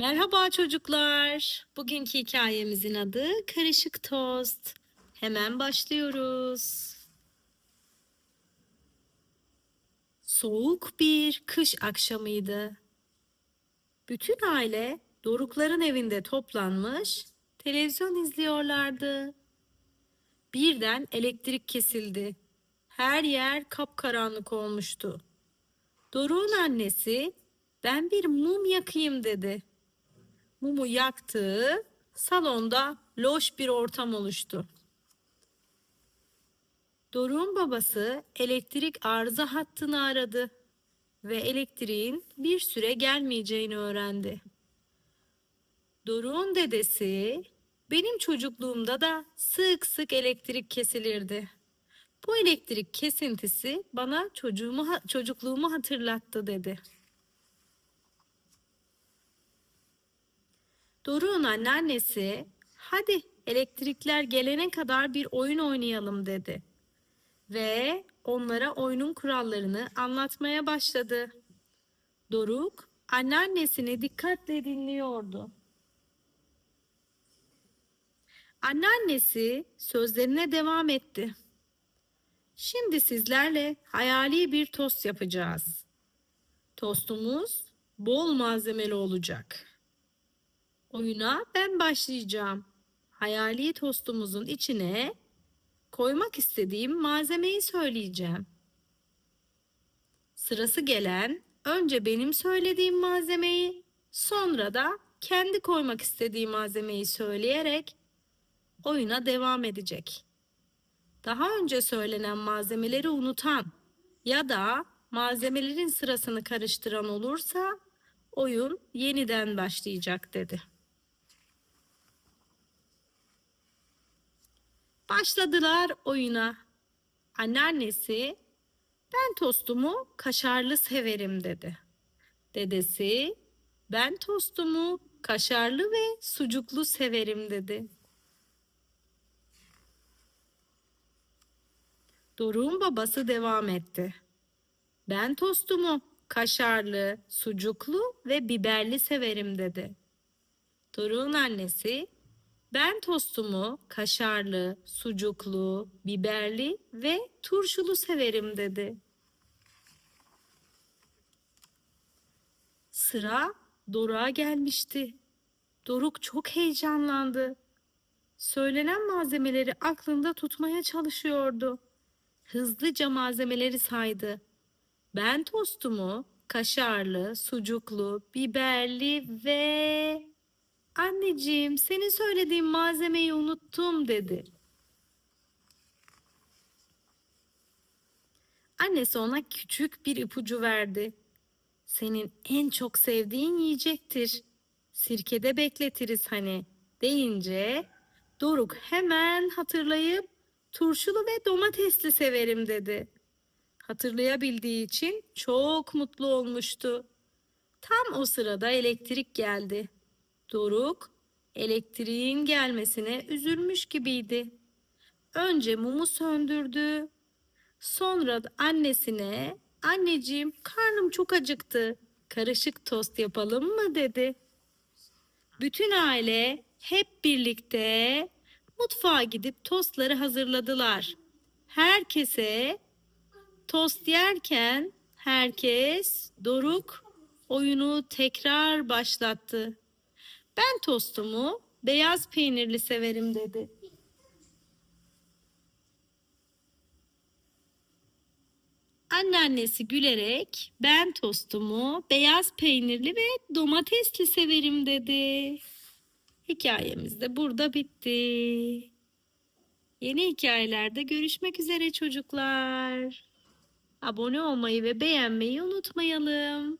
Merhaba çocuklar. Bugünkü hikayemizin adı Karışık Tost. Hemen başlıyoruz. Soğuk bir kış akşamıydı. Bütün aile Dorukların evinde toplanmış, televizyon izliyorlardı. Birden elektrik kesildi. Her yer kapkaranlık olmuştu. Doruk'un annesi, "Ben bir mum yakayım." dedi. Mumu yaktı, salonda loş bir ortam oluştu. Doruk'un babası elektrik arıza hattını aradı ve elektriğin bir süre gelmeyeceğini öğrendi. Doruk'un dedesi, benim çocukluğumda da sık sık elektrik kesilirdi. Bu elektrik kesintisi bana çocuğumu, çocukluğumu hatırlattı dedi. Doruk'un anneannesi, hadi elektrikler gelene kadar bir oyun oynayalım dedi. Ve onlara oyunun kurallarını anlatmaya başladı. Doruk, anneannesini dikkatle dinliyordu. Anneannesi sözlerine devam etti. Şimdi sizlerle hayali bir tost yapacağız. Tostumuz bol malzemeli olacak. Oyuna ben başlayacağım. Hayali tostumuzun içine koymak istediğim malzemeyi söyleyeceğim. Sırası gelen önce benim söylediğim malzemeyi, sonra da kendi koymak istediği malzemeyi söyleyerek oyuna devam edecek. Daha önce söylenen malzemeleri unutan ya da malzemelerin sırasını karıştıran olursa oyun yeniden başlayacak dedi. Başladılar oyuna. Anneannesi, ben tostumu kaşarlı severim dedi. Dedesi, ben tostumu kaşarlı ve sucuklu severim dedi. Doruk'un babası devam etti. Ben tostumu kaşarlı, sucuklu ve biberli severim dedi. Doruk'un annesi, ben tostumu kaşarlı, sucuklu, biberli ve turşulu severim dedi. Sıra Doruk'a gelmişti. Doruk çok heyecanlandı. Söylenen malzemeleri aklında tutmaya çalışıyordu. Hızlıca malzemeleri saydı. Ben tostumu kaşarlı, sucuklu, biberli ve Anneciğim, senin söylediğin malzemeyi unuttum dedi. Annesi ona küçük bir ipucu verdi. Senin en çok sevdiğin yiyecektir. Sirkede bekletiriz hani deyince Doruk hemen hatırlayıp turşulu ve domatesli severim dedi. Hatırlayabildiği için çok mutlu olmuştu. Tam o sırada elektrik geldi. Doruk elektriğin gelmesine üzülmüş gibiydi. Önce mumu söndürdü. Sonra annesine anneciğim karnım çok acıktı. Karışık tost yapalım mı dedi. Bütün aile hep birlikte mutfağa gidip tostları hazırladılar. Herkese tost yerken herkes Doruk oyunu tekrar başlattı. Ben tostumu beyaz peynirli severim dedi. Anneannesi gülerek ben tostumu beyaz peynirli ve domatesli severim dedi. Hikayemiz de burada bitti. Yeni hikayelerde görüşmek üzere çocuklar. Abone olmayı ve beğenmeyi unutmayalım.